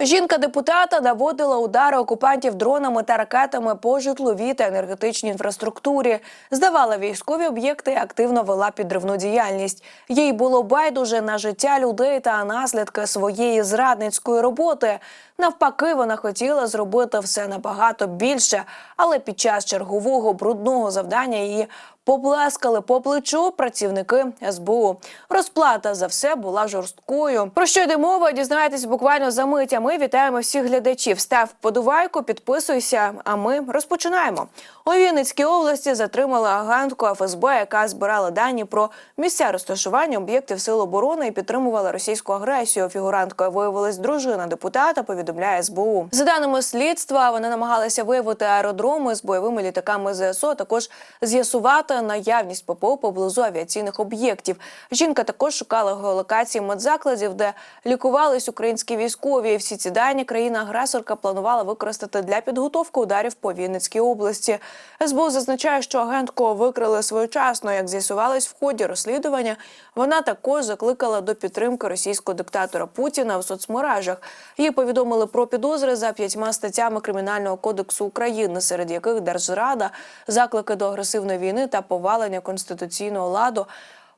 Жінка депутата наводила удари окупантів дронами та ракетами по житловій та енергетичній інфраструктурі, здавала військові об'єкти активно вела підривну діяльність. Їй було байдуже на життя людей та наслідки своєї зрадницької роботи. Навпаки, вона хотіла зробити все набагато більше, але під час чергового брудного завдання її поплескали по плечу працівники СБУ. Розплата за все була жорсткою. Про що йде мова? Дізнаєтесь буквально за мить. А ми вітаємо всіх глядачів. Став подувайку, підписуйся. А ми розпочинаємо. У Вінницькій області затримали агентку ФСБ, яка збирала дані про місця розташування об'єктів сил оборони і підтримувала російську агресію. Фігуранткою виявилась дружина депутата. Повідомляє СБУ. За даними слідства, вони намагалися виявити аеродроми з бойовими літаками ЗСУ. а Також з'ясувати наявність ППО поблизу авіаційних об'єктів. Жінка також шукала геолокації медзакладів, де лікувались українські військові. Всі ці дані країна-агресорка планувала використати для підготовки ударів по Вінницькій області. СБУ зазначає, що агентку викрили своєчасно. Як з'ясувалось в ході розслідування, вона також закликала до підтримки російського диктатора Путіна в соцмережах. Їй повідомили про підозри за п'ятьма статтями Кримінального кодексу України, серед яких держзрада, заклики до агресивної війни та повалення конституційного ладу.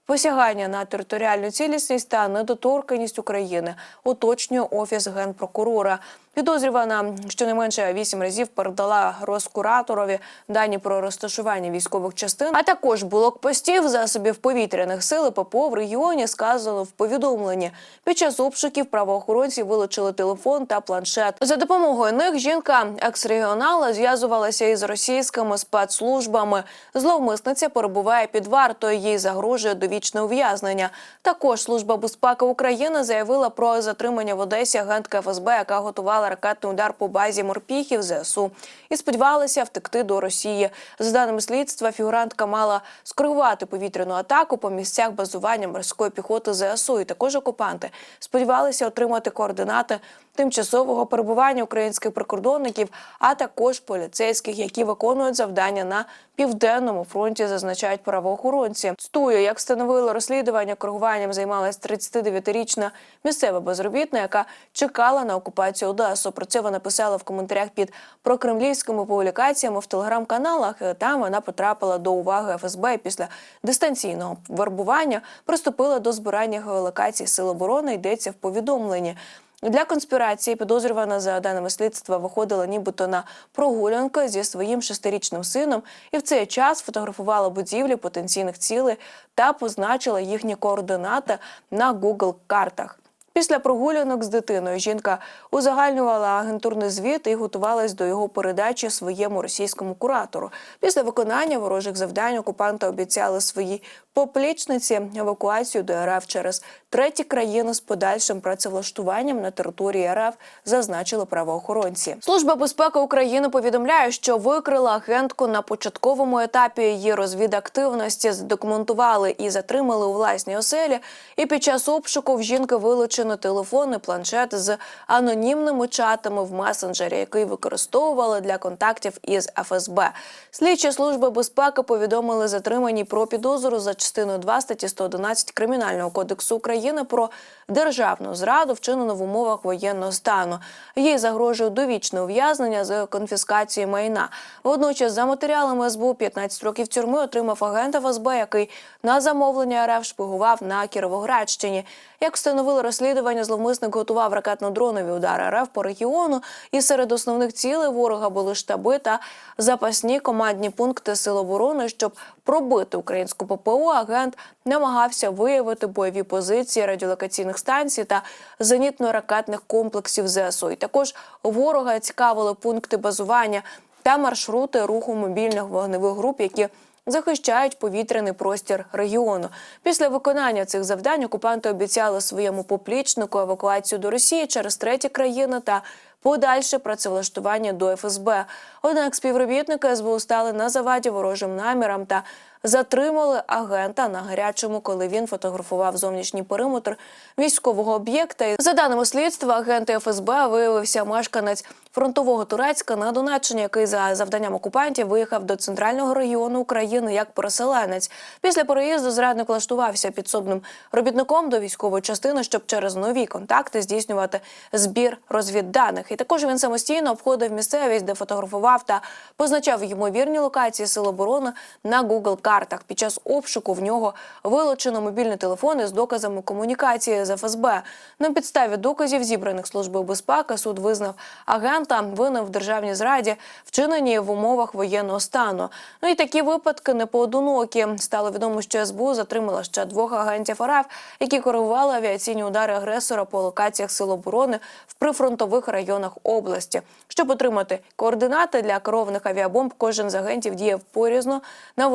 Посягання на територіальну цілісність та недоторканність України уточнює офіс генпрокурора. Підозрювана щонайменше вісім разів передала розкураторові дані про розташування військових частин, а також блокпостів засобів повітряних сил і ППО в регіоні. Сказано в повідомленні. Під час обшуків правоохоронці вилучили телефон та планшет. За допомогою них жінка екс-регіонала зв'язувалася із російськими спецслужбами. Зловмисниця перебуває під вартою. Їй загрожує довічне ув'язнення. Також служба безпеки України заявила про затримання в Одесі агентки ФСБ, яка готувала ракетний удар по базі морпіхів ЗСУ і сподівалася втекти до Росії. За даними слідства, фігурантка мала скоригувати повітряну атаку по місцях базування морської піхоти ЗСУ. І також окупанти сподівалися отримати координати тимчасового перебування українських прикордонників, а також поліцейських, які виконують завдання на південному фронті, зазначають правоохоронці. Стою, як встановило розслідування, коригуванням займалась 39-річна місцева безробітна, яка чекала на окупацію Одесу. Про це вона писала в коментарях під прокремлівськими публікаціями в телеграм-каналах. Там вона потрапила до уваги ФСБ і після дистанційного вербування приступила до збирання геолокацій сил оборони. Йдеться в повідомленні. Для конспірації підозрювана за даними слідства виходила нібито на прогулянки зі своїм шестирічним сином, і в цей час фотографувала будівлі потенційних цілей та позначила їхні координати на Google картах. Після прогулянок з дитиною жінка узагальнювала агентурний звіт і готувалась до його передачі своєму російському куратору. Після виконання ворожих завдань окупанти обіцяли своїй поплічниці евакуацію до РФ через треті країни з подальшим працевлаштуванням на території РФ, зазначили правоохоронці. Служба безпеки України повідомляє, що викрила агентку на початковому етапі її розвідактивності, задокументували і затримали у власній оселі. І під час обшуку в жінки вилучено телефон і планшет з анонімними чатами в месенджері, який використовували для контактів із ФСБ. Слідчі служби безпеки повідомили затримані про підозру за частиною 2 статті 111 Кримінального кодексу України про державну зраду, вчинену в умовах воєнного стану. Їй загрожує довічне ув'язнення з конфіскацією майна. Водночас, за матеріалами СБУ, 15 років тюрми отримав агент ФСБ, який на замовлення РФ шпигував на Кіровоградщині. Як встановили розслідування, зловмисник готував ракетно-дронові удари РФ по регіону, і серед основних цілей ворога були штаби та запасні командні пункти сил оборони. Щоб пробити українську ППО, агент намагався виявити бойові позиції радіолокаційних станцій та зенітно-ракетних комплексів ЗСУ. І також ворога цікавили пункти базування та маршрути руху мобільних вогневих груп, які захищають повітряний простір регіону. Після виконання цих завдань окупанти обіцяли своєму поплічнику евакуацію до Росії через треті країни та подальше працевлаштування до ФСБ. Однак співробітники СБУ стали на заваді ворожим намірам та затримали агента на гарячому, коли він фотографував зовнішній периметр військового об'єкта. За даними слідства, агент ФСБ виявився мешканець фронтового Турецька на Донеччині, який за завданням окупантів виїхав до центрального регіону України як переселенець. Після переїзду зрадник влаштувався підсобним робітником до військової частини, щоб через нові контакти здійснювати збір розвідданих. І також він самостійно обходив місцевість, де фотографував та позначав ймовірні локації сил оборони на Google картах. Під час обшуку в нього вилучено мобільний телефон із доказами комунікації з ФСБ. На підставі доказів, зібраних службою безпеки, суд визнав агента винним в державній зраді, вчиненій в умовах воєнного стану. Ну і такі випадки не поодинокі. Стало відомо, що СБУ затримала ще двох агентів РФ, які коригували авіаційні удари агресора по локаціях сил оборони в прифронтових районах області. Щоб отримати координати для керованих авіабомб, кожен з агентів діяв порізно на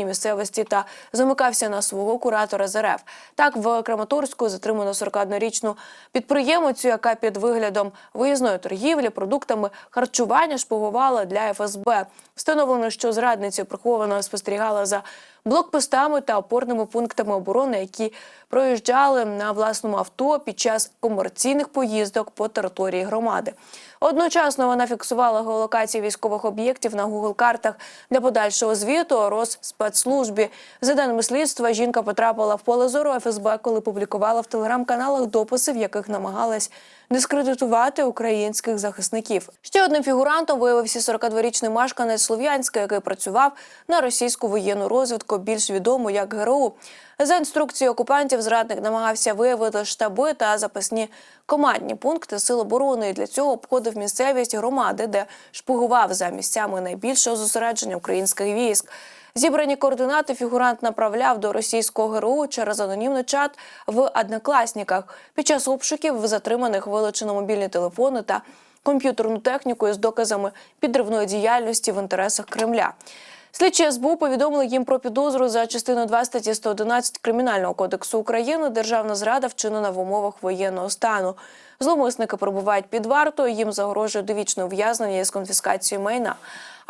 визначеній місцевості та замикався на свого куратора з РФ. Так в Краматорську затримано 41-річну підприємицю, яка під виглядом виїзної торгівлі продуктами харчування шпигувала для ФСБ. Встановлено, що зрадниця приховано спостерігала за блокпостами та опорними пунктами оборони, які проїжджали на власному авто під час комерційних поїздок по території громади. Одночасно вона фіксувала геолокації військових об'єктів на Google-картах для подальшого звіту Росспецслужбі. За даними слідства, жінка потрапила в поле зору ФСБ, коли публікувала в телеграм-каналах дописи, в яких намагалась дискредитувати українських захисників. Ще одним фігурантом виявився 42-річний мешканець Слов'янська, який працював на російську воєнну розвідку, більш відому як ГРУ. За інструкцією окупантів, зрадник намагався виявити штаби та запасні командні пункти сил оборони. І для цього обходив місцевість громади, де шпигував за місцями найбільшого зосередження українських військ. Зібрані координати фігурант направляв до російського ГРУ через анонімний чат в однокласниках. Під час обшуків в затриманих вилучено мобільні телефони та комп'ютерну техніку із доказами підривної діяльності в інтересах Кремля. Слідчі СБУ повідомили їм про підозру за частину 2 статті 111 Кримінального кодексу України Державна зрада вчинена в умовах воєнного стану. Зловмисники перебувають під вартою, їм загрожує довічне ув'язнення з конфіскацією майна.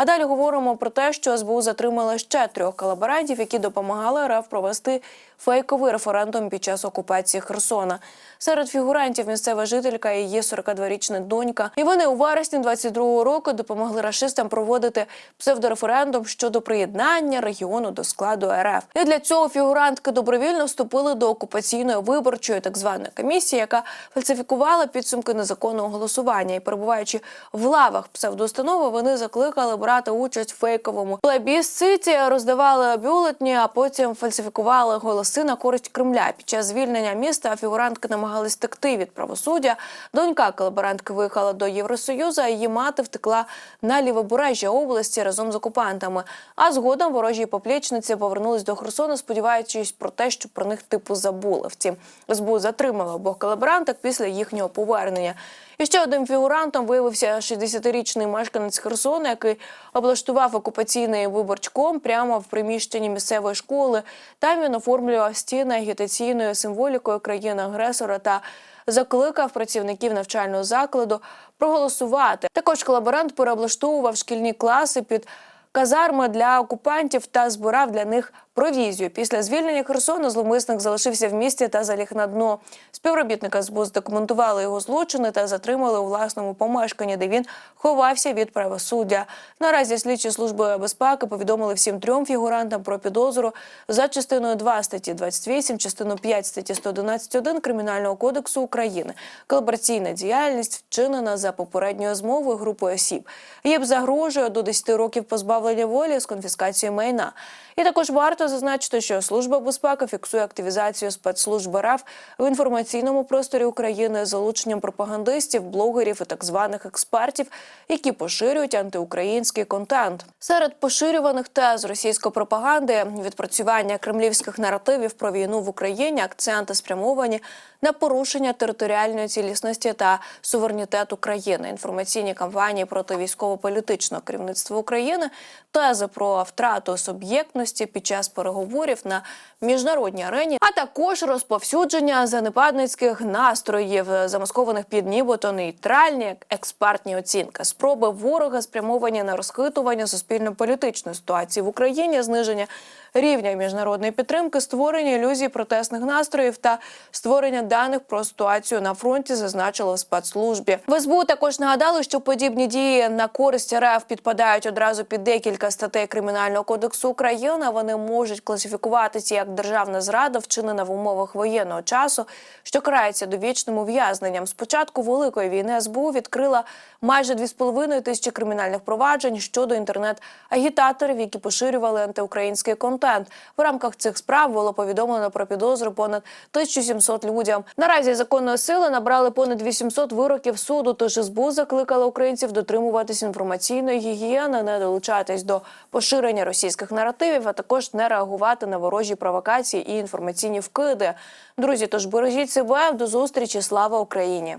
А далі говоримо про те, що СБУ затримали ще трьох колаборантів, які допомагали РФ провести фейковий референдум під час окупації Херсона. Серед фігурантів місцева жителька і її 42-річна донька. І вони у вересні 22-го року допомогли рашистам проводити псевдореферендум щодо приєднання регіону до складу РФ. І для цього фігурантки добровільно вступили до окупаційної виборчої так званої комісії, яка фальсифікувала підсумки незаконного голосування. І перебуваючи в лавах псевдоустанови, вони закликали брати участь в фейковому плебісциті, роздавали бюлетні, а потім фальсифікували голоси на користь Кремля. Під час звільнення міста фігурантки намагались втекти від правосуддя. Донька колаборантки виїхала до Євросоюзу, а її мати втекла на лівобережжя області разом з окупантами. А згодом ворожі поплічниці повернулись до Херсона, сподіваючись про те, що про них типу забули. Втім, СБУ затримала обох колаборанток після їхнього повернення. І ще одним фігурантом виявився 60-річний мешканець Херсона, який облаштував окупаційний виборчком прямо в приміщенні місцевої школи. Там він оформлював стіни агітаційною символікою країни-агресора та закликав працівників навчального закладу проголосувати. Також колаборант переоблаштовував шкільні класи під казарми для окупантів та збирав для них провізію. Після звільнення Херсону зловмисник залишився в місті та заліг на дно. Співробітника СБУ здокументували його злочини та затримали у власному помешканні, де він ховався від правосуддя. Наразі слідчі служби безпеки повідомили всім трьом фігурантам про підозру за частиною 2 статті 28, частиною 5 статті 111.1 Кримінального кодексу України. Колабораційна діяльність вчинена за попередньою змовою групою осіб. Їм загрожує до 10 років позбавлення волі з конфіскацією майна. І також варто зазначити, що служба безпеки фіксує активізацію спецслужб РФ в інформаційному просторі України з залученням пропагандистів, блогерів і так званих експертів, які поширюють антиукраїнський контент. Серед поширюваних тез російської пропаганди відпрацювання кремлівських наративів про війну в Україні акценти спрямовані на порушення територіальної цілісності та суверенітету країни, інформаційні кампанії проти військово-політичного керівництва України, тези про втрату суб'єктності під час переговорів на міжнародній арені, а також розповсюдження занепадницьких настроїв, замаскованих під нібито нейтральні експертні оцінки, спроби ворога спрямовані на розхитування суспільно-політичної ситуації в Україні, зниження рівня міжнародної підтримки, створення ілюзій протестних настроїв та створення даних про ситуацію на фронті, зазначили в спецслужбі. В СБУ також нагадали, що подібні дії на користь РФ підпадають одразу під декілька статей кримінального кодексу України. Вони можуть класифікуватися як державна зрада, вчинена в умовах воєнного часу, що карається довічним ув'язненням. З початку великої війни СБУ відкрила майже 2,5 тисячі кримінальних проваджень щодо інтернет-агітаторів, які поширювали антиукраїнський контент. В рамках цих справ було повідомлено про підозру понад 1700 людям. Наразі законної сили набрали понад 800 вироків суду. Тож СБУ закликала українців дотримуватись інформаційної гігієни, не долучатись до поширення російських наративів, а також не реагувати на ворожі провокації і інформаційні вкиди. Друзі, тож бережіть себе до зустрічі. Слава Україні!